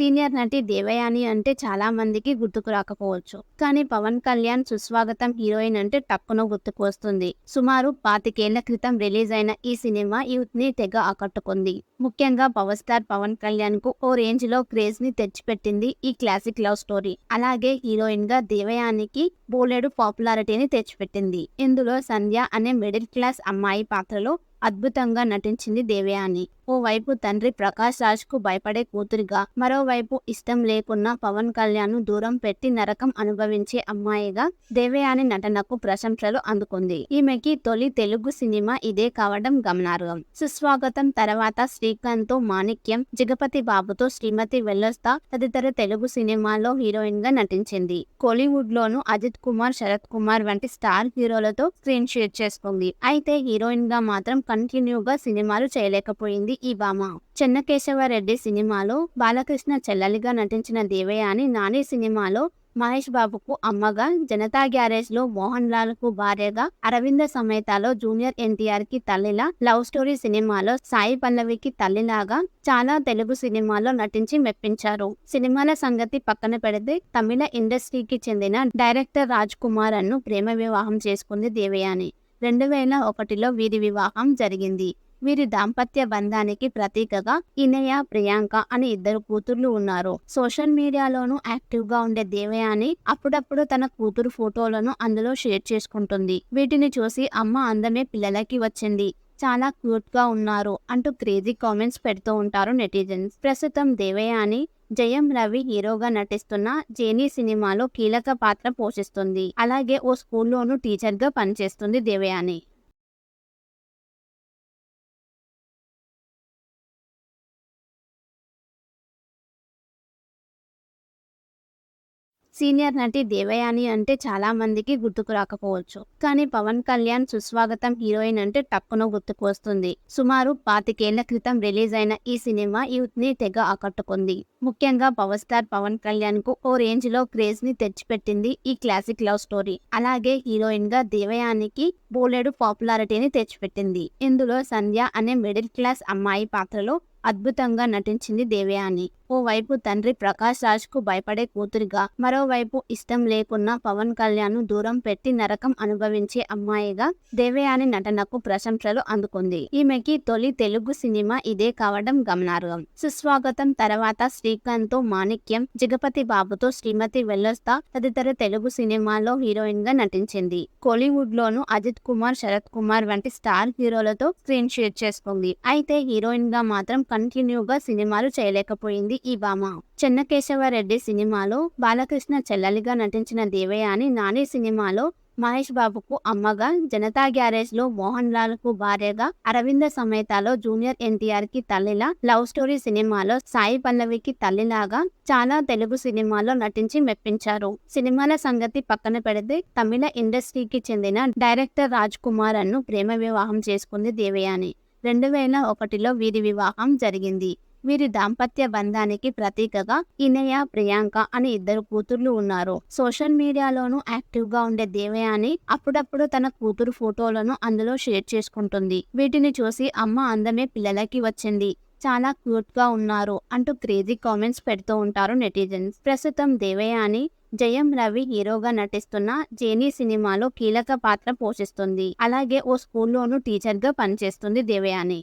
Senior నటి దేవయాని అంటే చాలా మందికి గుర్తుకు రాకపోవచ్చు. కానీ పవన్ కళ్యాణ్ సుస్వాగతం హీరోయిన్ అంటే టక్కున గుర్తుకు వస్తుంది సుమారు పాతికేళ్ళ క్రితం రిలీజ్ అయిన ఈ సినిమా యూత్ని తెగ ఆకట్టుకుంది. ముఖ్యంగా పవర్ స్టార్ పవన్ కళ్యాణ్కు ఓ రేంజ్లో క్రేజ్ని తెచ్చిపెట్టింది ఈ క్లాసిక్ లవ్ స్టోరీ. అలాగే హీరోయిన్గా దేవయానికి బోలెడు పాపులారిటీని తెచ్చిపెట్టింది. ఇందులో సంధ్య అనే మిడిల్ క్లాస్ అమ్మాయి పాత్రలో అద్భుతంగా నటించింది దేవయాని. ఓవైపు తండ్రి ప్రకాష్ రాజ్కు భయపడే కూతురిగా మరోవైపు ఇష్టం లేకున్నా పవన్ కళ్యాణ్ దూరం పెట్టి నరకం అనుభవించే అమ్మాయిగా దేవయాని నటనకు ప్రశంసలు అందుకుంది. ఈమెకి తొలి తెలుగు సినిమా ఇదే కావడం గమనార్హం. సుస్వాగతం తర్వాత శ్రీకాంత్తో మాణిక్యం జగపతి బాబుతో శ్రీమతి వెల్లస్తా తదితర తెలుగు సినిమాల్లో హీరోయిన్గా నటించింది. కోలీవుడ్ లోను అజిత్ కుమార్ శరత్ కుమార్ వంటి స్టార్ హీరోలతో స్క్రీన్ షేర్ చేసుకుంది. అయితే హీరోయిన్గా మాత్రం కంటిన్యూగా సినిమాలు చేయలేకపోయింది ఈ భామ చెన్నకేశవరెడ్డి సినిమాలో బాలకృష్ణ చెల్లెలిగా నటించిన దేవయాని నాని సినిమాలో మహేష్ బాబుకు అమ్మగా జనతా గ్యారేజ్లో మోహన్ లాల్కు భార్యగా అరవింద సమేతలో జూనియర్ ఎన్టీఆర్కి తల్లిలా లవ్ స్టోరీ సినిమాలో సాయి పల్లవికి తల్లిలాగా చాలా తెలుగు సినిమాల్లో నటించి మెప్పించారు. సినిమాల సంగతి పక్కన పెడితే తమిళ ఇండస్ట్రీకి చెందిన డైరెక్టర్ రాజ్ కుమార్ అన్ను ప్రేమ వివాహం చేసుకుంది దేవయాని. రెండు వేల ఒకటిలో వీరి వివాహం జరిగింది. వీరి దాంపత్య బంధానికి ప్రతీకగా ఇనయ ప్రియాంక అని ఇద్దరు కూతుర్లు ఉన్నారు. సోషల్ మీడియాలోనూ యాక్టివ్గా ఉండే దేవయాని అప్పుడప్పుడు తన కూతురు ఫోటోలను అందులో షేర్ చేసుకుంటుంది. వీటిని చూసి అమ్మ అందమే పిల్లలకి వచ్చింది. చాలా క్యూట్గా ఉన్నారు అంటూ క్రేజీ కామెంట్స్ పెడుతూ ఉంటారు నెటిజన్స్. ప్రస్తుతం దేవయాని జయం రవి హీరోగా నటిస్తున్న జేనీ సినిమాలో కీలక పాత్ర పోషిస్తుంది. అలాగే ఓ స్కూల్లోనూ టీచర్గా పనిచేస్తుంది దేవయాని. సీనియర్ నటి దేవయాని అంటే చాలా మందికి గుర్తుకు రాకపోవచ్చు. కానీ పవన్ కళ్యాణ్ సుస్వాగతం హీరోయిన్ అంటే టక్కున గుర్తుకు వస్తుంది. సుమారు పాతికేళ్ళ క్రితం రిలీజ్ అయిన ఈ సినిమా యూత్ని తెగ ఆకట్టుకుంది. ముఖ్యంగా పవర్ స్టార్ పవన్ కళ్యాణ్కు ఓ రేంజ్లో క్రేజ్ని తెచ్చిపెట్టింది ఈ క్లాసిక్ లవ్ స్టోరీ. అలాగే హీరోయిన్గా దేవయానికి బోలెడు పాపులారిటీని తెచ్చిపెట్టింది. ఇందులో సంధ్య అనే మిడిల్ క్లాస్ అమ్మాయి పాత్రలో అద్భుతంగా నటించింది దేవయాని. ఓవైపు తండ్రి ప్రకాష్ రాజ్కు భయపడే కూతురిగా మరోవైపు ఇష్టం లేకున్నా పవన్ కళ్యాణ్ను దూరం పెట్టి నరకం అనుభవించే అమ్మాయిగా దేవయాని నటనకు ప్రశంసలు అందుకుంది. ఈమెకి తొలి తెలుగు సినిమా ఇదే కావడం గమనార్హం. సుస్వాగతం తర్వాత శ్రీకాంత్తో మాణిక్యం జగపతి బాబుతో శ్రీమతి వెల్లస్తా తదితర తెలుగు సినిమాలో హీరోయిన్గా నటించింది. కోలీవుడ్ లోను అజిత్ కుమార్ శరత్ కుమార్ వంటి స్టార్ హీరోలతో స్క్రీన్ షేర్ చేసుకుంది. అయితే హీరోయిన్గా మాత్రం కంటిన్యూగా సినిమాలు చేయలేకపోయింది ఈ భామ. చెన్నకేశవరెడ్డి సినిమాలో బాలకృష్ణ చెల్లెలిగా నటించిన దేవయాని నాని సినిమాలో మహేష్ బాబుకు అమ్మగా జనతా గ్యారేజ్లో మోహన్ లాల్కు భార్యగా అరవింద సమేతలో జూనియర్ ఎన్టీఆర్కి తల్లిలా లవ్ స్టోరీ సినిమాలో సాయి పల్లవికి తల్లిలాగా చాలా తెలుగు సినిమాల్లో నటించి మెప్పించారు. సినిమాల సంగతి పక్కన పెడితే తమిళ ఇండస్ట్రీకి చెందిన డైరెక్టర్ రాజ్ కుమార్ అన్ను ప్రేమ వివాహం చేసుకుంది దేవయాని. రెండు వేల ఒకటిలో వీరి వివాహం జరిగింది. వీరి దాంపత్య బంధానికి ప్రతీకగా ఇనయ ప్రియాంక అని ఇద్దరు కూతుర్లు ఉన్నారు. సోషల్ మీడియాలోనూ యాక్టివ్గా ఉండే దేవయాని అప్పుడప్పుడు తన కూతురు ఫోటోలను అందులో షేర్ చేసుకుంటుంది. వీటిని చూసి అమ్మ అందమే పిల్లలకి వచ్చింది. చాలా క్యూట్గా ఉన్నారు అంటూ క్రేజీ కామెంట్స్ పెడుతూ ఉంటారు నెటిజన్స్. ప్రస్తుతం దేవయాని జయం రవి హీరోగా నటిస్తున్న జేనీ సినిమాలో కీలక పాత్ర పోషిస్తుంది. అలాగే ఓ స్కూల్లోనూ టీచర్గా పనిచేస్తుంది దేవయాని.